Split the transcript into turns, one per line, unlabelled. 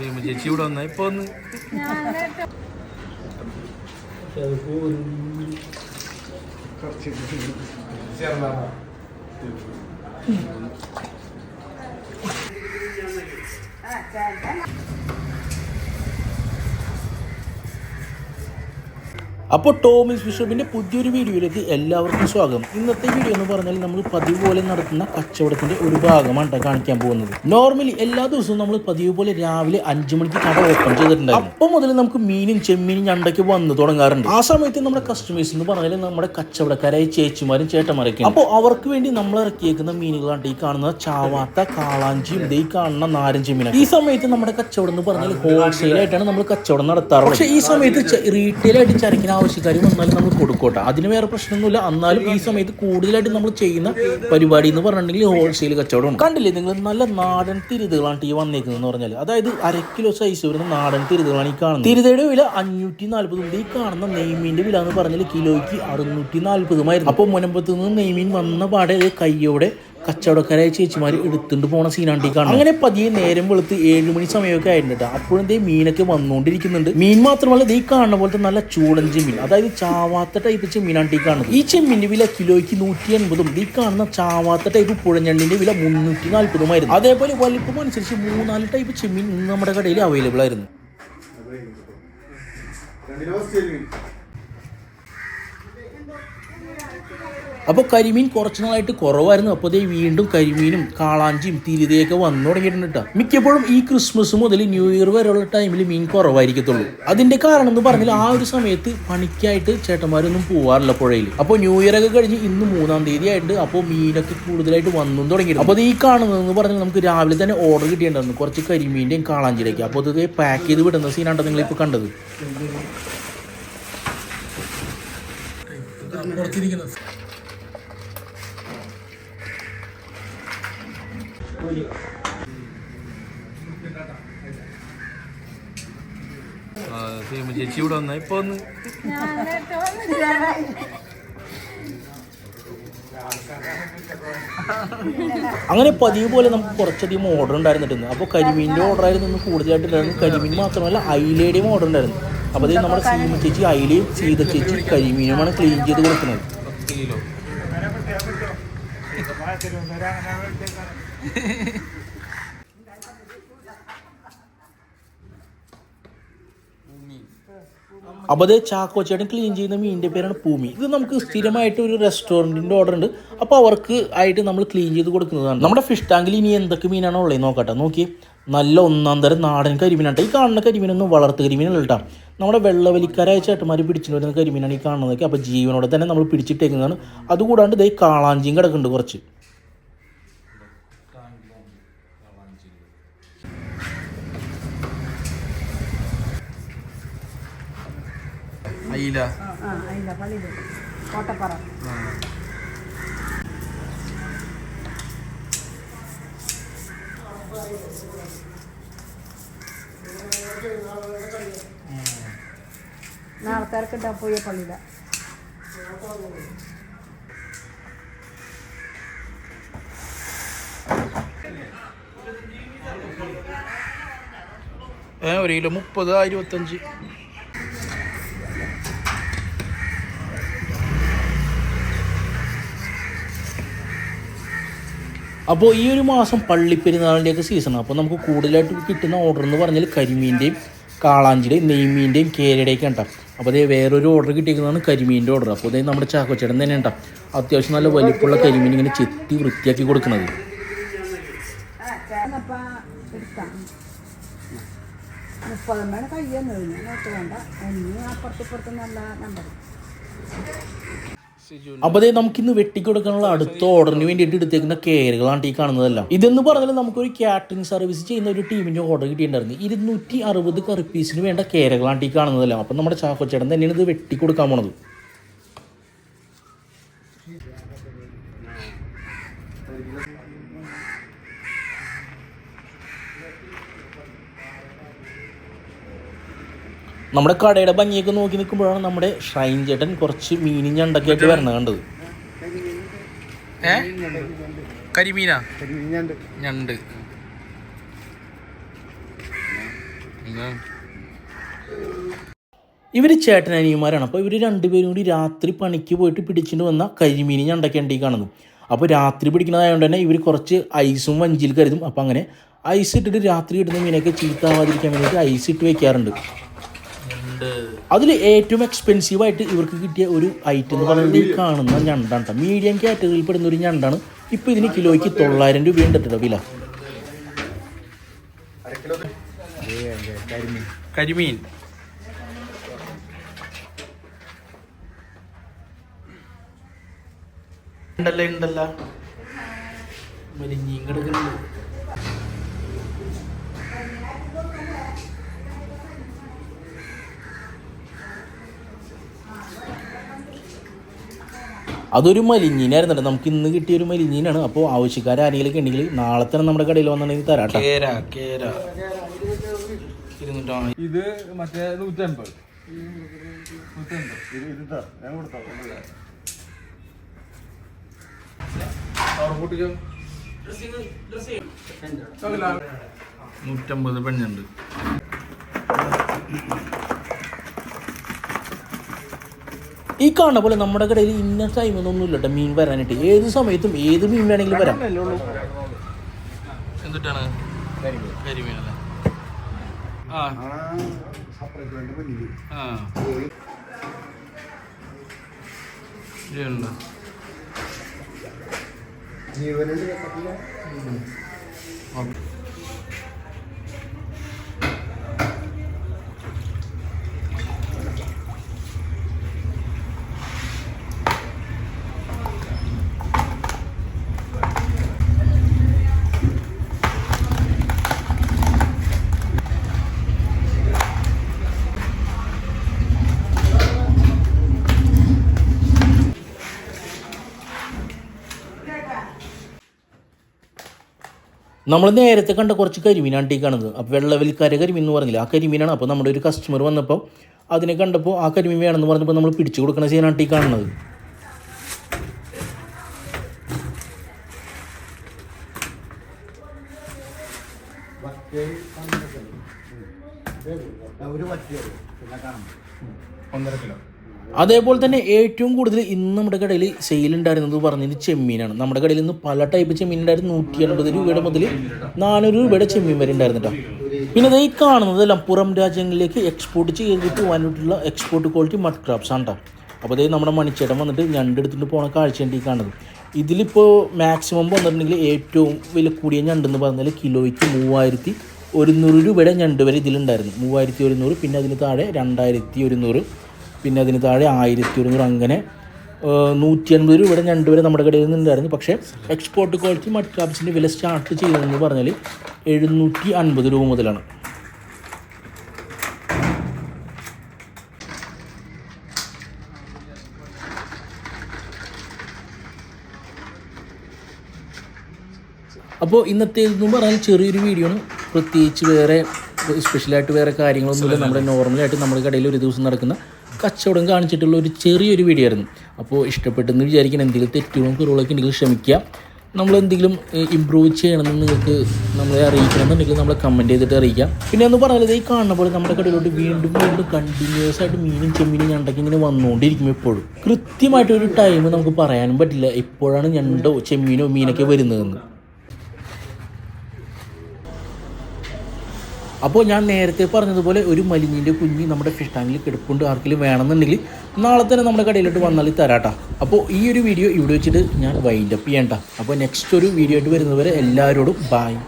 സീമ ചേച്ചി ഇവിടെ വന്നാ. ഇപ്പൊ ഒന്ന്
അപ്പോൾ ടോമിസ് ബിഷപ്പിന്റെ പുതിയൊരു വീഡിയോയിലേക്ക് എല്ലാവർക്കും സ്വാഗതം. ഇന്നത്തെ വീഡിയോ എന്ന് പറഞ്ഞാൽ നമ്മൾ പതിവ് പോലെ നടത്തുന്ന കച്ചവടത്തിന്റെ ഒരു ഭാഗമാണ് കാണിക്കാൻ പോകുന്നത്. നോർമലി എല്ലാ ദിവസവും നമ്മൾ പതിവ് പോലെ രാവിലെ അഞ്ചു മണിക്ക് കട ഓപ്പൺ ചെയ്തിട്ടുണ്ടായിരുന്നു. അപ്പോൾ മുതൽ നമുക്ക് മീനും ചെമ്മീനും ഞണ്ടയ്ക്ക് വന്ന് തുടങ്ങാറുണ്ട്. ആ സമയത്ത് നമ്മുടെ കസ്റ്റമേഴ്സ് എന്ന് പറഞ്ഞാൽ നമ്മുടെ കച്ചവടക്കാരായ ചേച്ചിമാരും ചേട്ടന്മാരൊക്കെ അപ്പോൾ അവർക്ക് വേണ്ടി നമ്മൾ ഇറക്കിയേക്കുന്ന മീനുകളാണ് ഈ കാണുന്ന ചാവാത്ത കാളാഞ്ചിയും ഈ കാണുന്ന നാരൻ ചെമ്മീനും ഈ സമയത്ത് നമ്മുടെ കച്ചവടം എന്ന് പറഞ്ഞാൽ ഹോൾസെയിൽ ആയിട്ടാണ് നമ്മൾ കച്ചവടം നടത്താറ് പക്ഷേ ഈ സമയത്ത് റീറ്റെയിൽ ആയിട്ട് ചരക്കിന് ആവശ്യക്കാർ വന്നാലും നമ്മൾ കൊടുക്കോട്ടെ. അതിന് വേറെ പ്രശ്നമൊന്നുമില്ല. എന്നാലും ഈ സമയത്ത് കൂടുതലായിട്ട് നമ്മൾ ചെയ്യുന്ന പരിപാടി എന്ന് പറഞ്ഞിട്ടുണ്ടെങ്കിൽ ഹോൾസെയിൽ കച്ചവടമാണ് കണ്ടില്ലേ നിങ്ങൾ നല്ല നാടൻ തിരുതുകളാണ് ടീ വന്നേക്കുന്നത് എന്ന് പറഞ്ഞാൽ അതായത് അര കിലോ സൈസ് വരുന്ന നാടൻ തിരുതുകളാണ് ഈ കാണുന്നത്. തിരുതയുടെ വില അഞ്ഞൂറ്റി നാല്പതും ഈ കാണുന്ന നെയ്മീന്റെ വില എന്ന് പറഞ്ഞാൽ കിലോയ്ക്ക് അറുന്നൂറ്റി നാല്പതുമായിരുന്നു അപ്പോൾ മുനമ്പത്ത് നിന്ന് നെയ്മീൻ വന്ന പാടെ കയ്യോടെ കച്ചവടക്കാരായ ചേച്ചിമാർ എടുത്തുകൊണ്ട് പോണ സീനാണ്ടി കാണും അങ്ങനെ പതിയെ നേരം വെളുത്ത് ഏഴ് മണി സമയമൊക്കെ ആയിട്ടുണ്ട്. അപ്പോഴും ദേ മീനൊക്കെ വന്നുകൊണ്ടിരിക്കുന്നുണ്ട് മീൻ മാത്രമല്ല ദേ ഈ കാണുന്ന പോലത്തെ നല്ല ചൂടൻ ചെമ്മീൻ. അതായത് ചാവാത്ത ടൈപ്പ് ചെമ്മീനാണ് ഈ കാണുന്നത്. ഈ ചെമ്മീന്റെ വില കിലോയ്ക്ക് നൂറ്റി എൺപതും ഈ കാണുന്ന ചാവാത്ത ടൈപ്പ് പുഴഞ്ഞണ്ണിന്റെ വില മുന്നൂറ്റി നാൽപ്പതുമായിരുന്നു അതേപോലെ വലിപ്പം അനുസരിച്ച് മൂന്നാൽ ടൈപ്പ് ചെമ്മീൻ നമ്മുടെ കടയിൽ അവൈലബിൾ ആയിരുന്നു. അപ്പോൾ കരിമീൻ കുറച്ച് നാളായിട്ട് കുറവായിരുന്നു. അപ്പോൾ ദേ വീണ്ടും കരിമീനും കാളാഞ്ചിയും തിരിതയൊക്കെ വന്നു തുടങ്ങിയിട്ടുണ്ട് കേട്ടോ മിക്കപ്പോഴും ഈ ക്രിസ്മസ് മുതൽ ന്യൂ ഇയർ വരെയുള്ള ടൈമിൽ മീൻ കുറവായിരിക്കത്തുള്ളൂ. അതിന്റെ കാരണം എന്ന് പറഞ്ഞാൽ ആ ഒരു സമയത്ത് പണിക്കായിട്ട് ചേട്ടന്മാരൊന്നും പോവാറില്ല പുഴയിൽ അപ്പോൾ ന്യൂ ഇയർ ഒക്കെ കഴിഞ്ഞ് ഇന്ന് മൂന്നാം തീയതി ആയിട്ട് അപ്പോൾ മീനൊക്കെ കൂടുതലായിട്ട് വന്നു തുടങ്ങി അപ്പോൾ ഈ കാണുന്നതെന്ന് പറഞ്ഞാൽ നമുക്ക് രാവിലെ തന്നെ ഓർഡർ കിട്ടിയിട്ടുണ്ടായിരുന്നു. കുറച്ച് കരിമീന്റെയും കാളാഞ്ചിയുടെയൊക്കെ. അപ്പോൾ അത് പാക്ക് ചെയ്ത് വിടുന്ന സീനാണ് നിങ്ങളിപ്പോൾ കണ്ടത്.
സീമ ചേച്ചി ഇവിടെ വന്ന ഇപ്പൊ ഒന്ന്
അങ്ങനെ പതിവ് പോലെ നമുക്ക് കുറച്ചധികം ഓർഡർ ഉണ്ടായിരുന്നിട്ടുണ്ട്. അപ്പോൾ കരിമീന്റെ ഓർഡർ ആയിരുന്നു ഒന്ന് കൂടുതലായിട്ടുണ്ടായിരുന്നു കരിമീൻ മാത്രമല്ല അയിലയുടെയും ഓർഡർ ഉണ്ടായിരുന്നു. അപ്പോൾ അത് നമ്മുടെ സീമ ചേച്ചി അയിലയും സീത ചേച്ചി കരിമീനുമാണ് ക്ലീൻ ചെയ്ത് കൊടുക്കുന്നത്. അപ്പോൾ അത് ചാക്കോച്ചേട്ടൻ ക്ലീൻ ചെയ്യുന്ന മീനിന്റെ പേരാണ് പൂമി. ഇത് നമുക്ക് സ്ഥിരമായിട്ട് ഒരു റെസ്റ്റോറന്റിന്റെ ഓർഡർ ഉണ്ട്. അപ്പോൾ അവർക്ക് ആയിട്ട് നമ്മൾ ക്ലീൻ ചെയ്ത് കൊടുക്കുന്നതാണ്. നമ്മുടെ ഫിഷ് ടാങ്കിൽ ഇനി എന്തൊക്കെ മീനാണ് ഉള്ളത് നോക്കട്ടെ. നോക്കി നല്ല ഒന്നാം തരം നാടൻ കരിമീനാട്ടെ ഈ കാണുന്ന കരിമീനൊന്നും വളർത്ത് കരിമീനല്ല കേട്ടോ. നമ്മുടെ വെള്ളവലിക്കാരായ ചേട്ടന്മാർ പിടിച്ചിട്ട് വരുന്ന കരിമീനാണ് ഈ കാണുന്നതൊക്കെ അപ്പോൾ ജീവനോടെ തന്നെ നമ്മൾ പിടിച്ചിട്ടേക്കുന്നതാണ്. അതുകൂടാണ്ട് ഇതേ കാളാഞ്ചിയും കിടക്കുന്നുണ്ട് കുറച്ച്.
അയില.
ആ അതില്ല പള്ളിയിൽ കോട്ടപ്പറ. പോയ പള്ളിയില.
ഏ ഒരു കിലോ മുപ്പത് ഇരുപത്തഞ്ച്.
അപ്പോൾ ഈ ഒരു മാസം പള്ളിപ്പെരുന്നാളിന്റെയൊക്കെ സീസണാണ് അപ്പോൾ നമുക്ക് കൂടുതലായിട്ട് കിട്ടുന്ന ഓർഡർ എന്ന് പറഞ്ഞാൽ കരിമീന്റെയും കാളാഞ്ചിയുടെയും നെയ്മീന്റെയും കേരയുടെയൊക്കെ ഉണ്ടാവും അപ്പോൾ അതേ വേറൊരു ഓർഡർ കിട്ടിയിരിക്കുന്നതാണ് കരിമീന്റെ ഓർഡർ അപ്പോൾ അതേ നമ്മുടെ ചാക്കോച്ചേടൻ തന്നെ ഉണ്ടാവും അത്യാവശ്യം നല്ല വലിപ്പമുള്ള കരിമീൻ ഇങ്ങനെ ചെത്തി വൃത്തിയാക്കി കൊടുക്കുന്നത്.
ചേർന്നപ്പ എടുക്കാം മുപ്പതും വേണം കയ്യൊന്നും വേണ്ട ഒന്ന് അപ്പുറത്തിപ്പുറത്ത് നല്ല നമ്പർ
അപ്പോൾ അതേ നമുക്കിന്ന് വെട്ടിക്കൊടുക്കാനുള്ള അടുത്ത ഓർഡറിന് വേണ്ടിയിട്ട് എടുത്തേക്കുന്ന കെയറുകളാണ് ഈ കാണുന്നതല്ല. ഇതെന്ന് പറഞ്ഞാൽ നമുക്കൊരു കാറ്ററിംഗ് സർവീസ് ചെയ്യുന്ന ഒരു ടീമിന്റെ ഓർഡർ കിട്ടിയിട്ടുണ്ടായിരുന്നു. ഇരുന്നൂറ്റി അറുപത് കറി പീസിന് വേണ്ട കെയറുകളാണ് ഈ കാണുന്നതല്ല. അപ്പം നമ്മുടെ ചാക്കോച്ചേട്ടൻ തന്നെയാണ് ഇത് വെട്ടിക്കൊടുക്കാൻ പോണത്. നമ്മുടെ കടയുടെ ഭംഗിയൊക്കെ നോക്കി നിൽക്കുമ്പോഴാണ് നമ്മുടെ ഷൈൻ ചേട്ടൻ കുറച്ച് മീനും ഞണ്ടൊക്കെ ആയിട്ട് വരണത് കണ്ടത്.
ഇവർ കരിമീനാ? ഞണ്ട്.
ഇവർ ചേട്ടനനിയന്മാരാണ് അപ്പോൾ ഇവർ രണ്ടുപേരും കൂടി രാത്രി പണിക്ക് പോയിട്ട് പിടിച്ചിട്ട് വന്ന കരിമീൻ ഞണ്ടക്കേണ്ടി കാണുന്നു. അപ്പോൾ രാത്രി പിടിക്കുന്നതായതുകൊണ്ട് തന്നെ ഇവർ കുറച്ച് ഐസും വഞ്ചിയിൽ കരുതും. അപ്പോൾ അങ്ങനെ ഐസ് ഇട്ടിട്ട് രാത്രി ഇടുന്ന മീനൊക്കെ ചീത്താവാതിരിക്കാൻ വേണ്ടിയിട്ട് ഐസ് ഇട്ട് വെക്കാറുണ്ട്. അതിൽ ഏറ്റവും എക്സ്പെൻസീവ് ആയിട്ട് ഇവർക്ക് കിട്ടിയ ഒരു ഐറ്റം എന്ന് പറയുന്നത് ഈ കാണുന്ന ഞണ്ടാണ് മീഡിയം കാറ്റഗറിയിൽ പെടുന്ന ഒരു ഞണ്ടാണ്. ഇപ്പോൾ ഇതിന് കിലോയ്ക്ക് തൊള്ളായിരം രൂപയുണ്ട് കേട്ടോ വില.
കരിമീൻ.
ഉണ്ടല്ലോ ഉണ്ടല്ലോ? മരിഞ്ഞീൻ കിടക്കുന്നുണ്ട് അതൊരു മലിഞ്ഞീനായിരുന്നു കേട്ടോ നമുക്ക് ഇന്ന് കിട്ടിയ ഒരു മലിഞ്ഞീനാണ്. അപ്പോൾ ആവശ്യക്കാർ ആരെങ്കിലും ഉണ്ടെങ്കിൽ നാളെ തന്നെ നമ്മുടെ കടയിൽ വന്നിട്ടുണ്ടെങ്കിൽ തരാം
ഇത് മറ്റേ നൂറ്റമ്പത്.
നൂറ്റമ്പത് പെണ്ണുണ്ട്.
ഈ കാണുന്ന പോലെ നമ്മുടെ കടയിൽ ഇന്ന ടൈം ഒന്നും ഇല്ല കേട്ടോ മീൻ വരാനായിട്ട്. ഏത് സമയത്തും ഏത് മീൻ വേണമെങ്കിലും വരാം.
എന്തിട്ടാണ്? കരിമീൻ അല്ലേ? ആ. ആ. ഇതുണ്ട്. ഓക്കേ.
നമ്മൾ നേരത്തെ കണ്ട കുറച്ച് കരിമീനാണ് ടീ കാണുന്നത്. അപ്പോൾ വെള്ളവിൽക്കാരെ കരിമീൻ എന്ന് പറഞ്ഞില്ല? ആ കരിമീനാണ്. അപ്പോൾ നമ്മുടെ ഒരു കസ്റ്റമർ വന്നപ്പോൾ അതിനെ കണ്ടപ്പോൾ ആ കരിമീൻ വേണമെന്ന് പറഞ്ഞപ്പോൾ നമ്മൾ പിടിച്ചു കൊടുക്കുന്ന സീനാണ് ടീ കാണുന്നത്.
ഒന്നര കിലോ.
അതേപോലെ തന്നെ ഏറ്റവും കൂടുതൽ ഇന്ന് നമ്മുടെ കടയിൽ സെയിൽ ഉണ്ടായിരുന്നത് പറഞ്ഞത് ചെമ്മീനാണ്. നമ്മുടെ കടയിൽ നിന്ന് പല ടൈപ്പ് ചെമ്മീൻ ഉണ്ടായിരുന്നു. നൂറ്റി എൺപത് രൂപയുടെ മുതൽ നാനൂറ് രൂപയുടെ ചെമ്മീൻ വരെ ഉണ്ടായിരുന്നു പിന്നെ ഈ കാണുന്നതെല്ലാം പുറം രാജ്യങ്ങളിലേക്ക് എക്സ്പോർട്ട് ചെയ്തിട്ട് വന്നിട്ടുള്ള എക്സ്പോർട്ട് ക്വാളിറ്റി മഡ് ക്രാബ്സ് ആണ് കേട്ടോ അപ്പോൾ അതായത് നമ്മുടെ മണിച്ചേട്ടൻ വന്നിട്ട് ഞണ്ടെടുത്തിട്ട് പോണ കാഴ്ചയുണ്ട് ഈ കാണുന്നത്. ഇതിലിപ്പോൾ മാക്സിമം വന്നിട്ടുണ്ടെങ്കിൽ ഏറ്റവും വില കൂടിയ ഞണ്ടെന്ന് പറഞ്ഞാൽ കിലോയ്ക്ക് മൂവായിരത്തി ഒരുന്നൂറ് രൂപയുടെ ഞണ്ട് വരെ ഇതിലുണ്ടായിരുന്നു. മൂവായിരത്തി ഒരുന്നൂറ് പിന്നെ അതിന് താഴെ രണ്ടായിരത്തി ഒരുന്നൂറ്. പിന്നെ അതിന് താഴെ ആയിരത്തി ഒരുന്നൂറ് അങ്ങനെ നൂറ്റി അൻപത് രൂപ ഇവിടെ വരെ നമ്മുടെ കടയിൽ നിന്നുണ്ടായിരുന്നു. പക്ഷേ എക്സ്പോർട്ട് ക്വാളിറ്റി മഡ് ക്രാബ്സിന്റെ വില സ്റ്റാർട്ട് ചെയ്തതെന്ന് പറഞ്ഞാൽ എഴുന്നൂറ്റി അൻപത് രൂപ മുതലാണ്. അപ്പോൾ ഇന്നത്തെ ഇതെന്ന് പറഞ്ഞാൽ ചെറിയൊരു വീഡിയോ ആണ്. പ്രത്യേകിച്ച് വേറെ സ്പെഷ്യലായിട്ട് വേറെ കാര്യങ്ങളൊന്നുമില്ല. നമ്മുടെ നോർമലായിട്ട് നമ്മുടെ കടയിൽ ഒരു ദിവസം നടക്കുന്ന കച്ചവടം കാണിച്ചിട്ടുള്ള ഒരു ചെറിയൊരു വീഡിയോ ആയിരുന്നു. അപ്പോൾ ഇഷ്ടപ്പെട്ടെന്ന് വിചാരിക്കണം. എന്തെങ്കിലും തെറ്റുകളും കുറവുകളൊക്കെ ഉണ്ടെങ്കിൽ ക്ഷമിക്കുക. നമ്മളെന്തെങ്കിലും ഇമ്പ്രൂവ് ചെയ്യണമെന്ന് നിങ്ങൾക്ക് നമ്മളെ അറിയിക്കണമെന്നുണ്ടെങ്കിൽ നമ്മളെ കമന്റ് ചെയ്തിട്ട് അറിയിക്കാം പിന്നെ എന്ന് പറഞ്ഞാൽ ഈ കാണുന്ന പോലെ നമ്മുടെ കടയിലോട്ട് വീണ്ടും വീണ്ടും കണ്ടിന്യൂസ് ആയിട്ട് മീനും ചെമ്മീനും ഞണ്ടൊക്കെ ഇങ്ങനെ വന്നുകൊണ്ടിരിക്കും എപ്പോഴും കൃത്യമായിട്ടൊരു ടൈം നമുക്ക് പറയാനും പറ്റില്ല. എപ്പോഴാണ് ഞണ്ടോ ചെമ്മീനോ മീനൊക്കെ വരുന്നതെന്ന്. അപ്പോൾ ഞാൻ നേരത്തെ പറഞ്ഞതുപോലെ ഒരു മലിഞ്ഞിന്റെ കുഞ്ഞ് നമ്മുടെ ഫിഷ് ടാങ്കിൽ കിടപ്പുണ്ട്. ആർക്കെങ്കിലും വേണമെന്നുണ്ടെങ്കിൽ നാളെ തന്നെ നമ്മുടെ കടയിലോട്ട് വന്നാൽ തരാട്ടാ അപ്പോൾ ഈ ഒരു വീഡിയോ ഇവിടെ വെച്ചിട്ട് ഞാൻ വൈൻഡപ്പ് ചെയ്യണ്ട അപ്പോൾ നെക്സ്റ്റ് ഒരു വീഡിയോ ആയിട്ട് വരുന്നവരെ എല്ലാവരോടും ബായ്